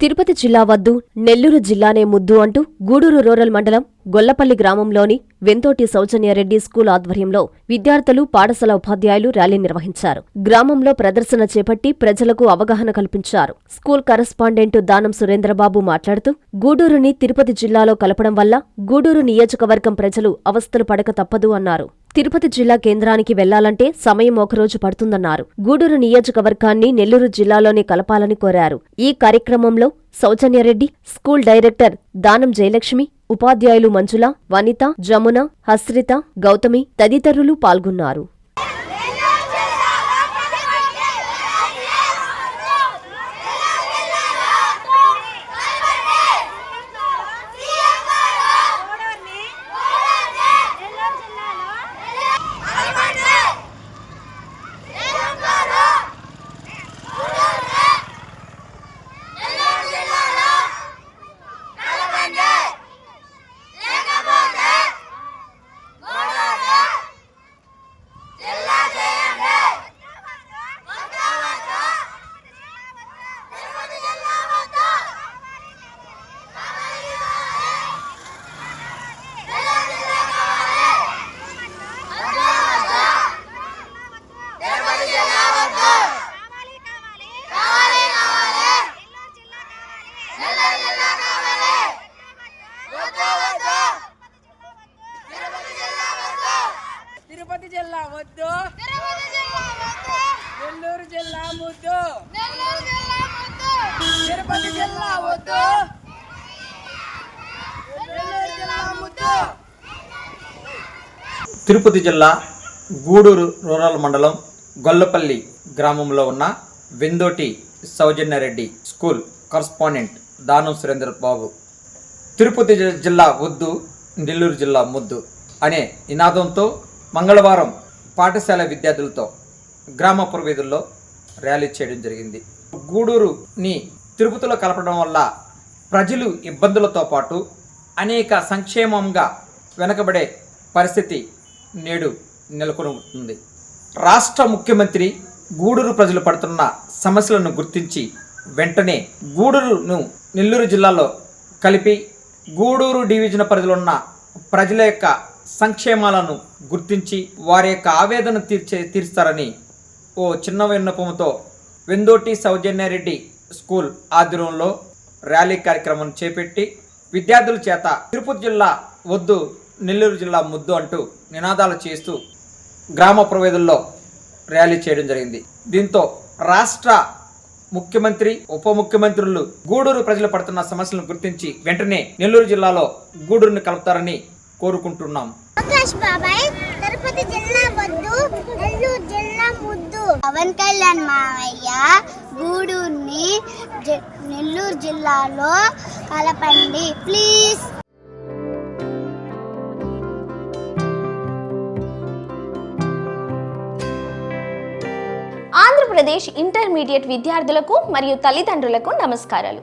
తిరుపతి జిల్లా వద్దు నెల్లూరు జిల్లానే ముద్దు అంటూ గూడూరు రూరల్ మండలం గొల్లపల్లి గ్రామంలోని వెంతోటి సౌజన్యారెడ్డి స్కూల్ ఆధ్వర్యంలో విద్యార్థులు పాఠశాల ఉపాధ్యాయులు ర్యాలీ నిర్వహించారు. గ్రామంలో ప్రదర్శన చేపట్టి ప్రజలకు అవగాహన కల్పించారు. స్కూల్ కరస్పాండెంట్ దానం సురేంద్రబాబు మాట్లాడుతూ గూడూరుని తిరుపతి జిల్లాలో కలపడం వల్ల గూడూరు నియోజకవర్గం ప్రజలు అవస్థలు పడక తప్పదు అన్నారు. తిరుపతి జిల్లా కేంద్రానికి వెళ్ళాలంటే సమయం ఒకరోజు పడుతుందన్నారు. గూడూరు నియోజకవర్గాన్ని నెల్లూరు జిల్లాలోనే కలపాలని కోరారు. ఈ కార్యక్రమంలో సౌజన్యరెడ్డి స్కూల్ డైరెక్టర్ దానం జయలక్ష్మి ఉపాధ్యాయులు మంజుల వనిత జమున హస్రిత గౌతమి తదితరులు పాల్గొన్నారు కావాలి కావాలి కావాలి కావాలి నెల్లూరు జిల్లా కావాలి నెల్లూరు జిల్లా కావాలి వద్దు వద్దు తిరుపతి జిల్లా వద్దు తిరుపతి నెల్లూరు జిల్లా ముద్దు. నెల్లూరు జిల్లా వద్దు తిరుపతి జిల్లా వద్దు ముద్దు. తిరుపతి జిల్లా గూడూరు రూరల్ మండలం గొల్లపల్లి గ్రామంలో ఉన్న వెందోటి సౌజన్యారెడ్డి స్కూల్ కరస్పాండెంట్ దానం సురేంద్ర బాబు. తిరుపతి జిల్లా వద్దు నెల్లూరు జిల్లా ముద్దు అనే నినాదంతో మంగళవారం పాఠశాల విద్యార్థులతో గ్రామ పురవీధుల్లో ర్యాలీ చేయడం జరిగింది. గూడూరుని తిరుపతిలో కలపడం వల్ల ప్రజలు ఇబ్బందులతో పాటు అనేక సంక్షేమంగా వెనకబడే పరిస్థితి నేడు నెలకొని రాష్ట్ర ముఖ్యమంత్రి గూడూరు ప్రజలు పడుతున్న సమస్యలను గుర్తించి వెంటనే గూడూరును నెల్లూరు జిల్లాలో కలిపి గూడూరు డివిజన్ పరిధిలో ఉన్న ప్రజల యొక్క సంక్షేమాలను గుర్తించి వారి యొక్క ఆవేదన తీర్చే తీరుస్తారని ఓ చిన్న విన్నపంతో వెందోటి సౌజన్యారెడ్డి స్కూల్ ఆధ్వర్యంలో ర్యాలీ కార్యక్రమం చేపట్టి విద్యార్థుల చేత తిరుపతి జిల్లా వద్దు నెల్లూరు జిల్లా ముద్దు అంటూ నినాదాలు చేస్తూ గ్రామ ప్రవేదుల్లో ర్యాలీ చేయడం జరిగింది. దీంతో రాష్ట్ర ముఖ్యమంత్రి ఉప ముఖ్యమంత్రులు గూడూరు ప్రజలు పడుతున్న సమస్యలను గుర్తించి వెంటనే నెల్లూరు జిల్లాలో గూడూరుని కలుపుతారని కోరుకుంటున్నాం. లోకేష్ బాబాయ్ తిరుపతి జిల్లా వద్దు నెల్లూరు జిల్లా ముద్దు. పవన్ కళ్యాణ్ మావయ్య గూడూరుని నెల్లూరు జిల్లాలో కలపండి ప్లీజ్. ఆంధ్రప్రదేశ్ ఇంటర్మీడియట్ విద్యార్థులకు మరియు తల్లిదండ్రులకు నమస్కారాలు.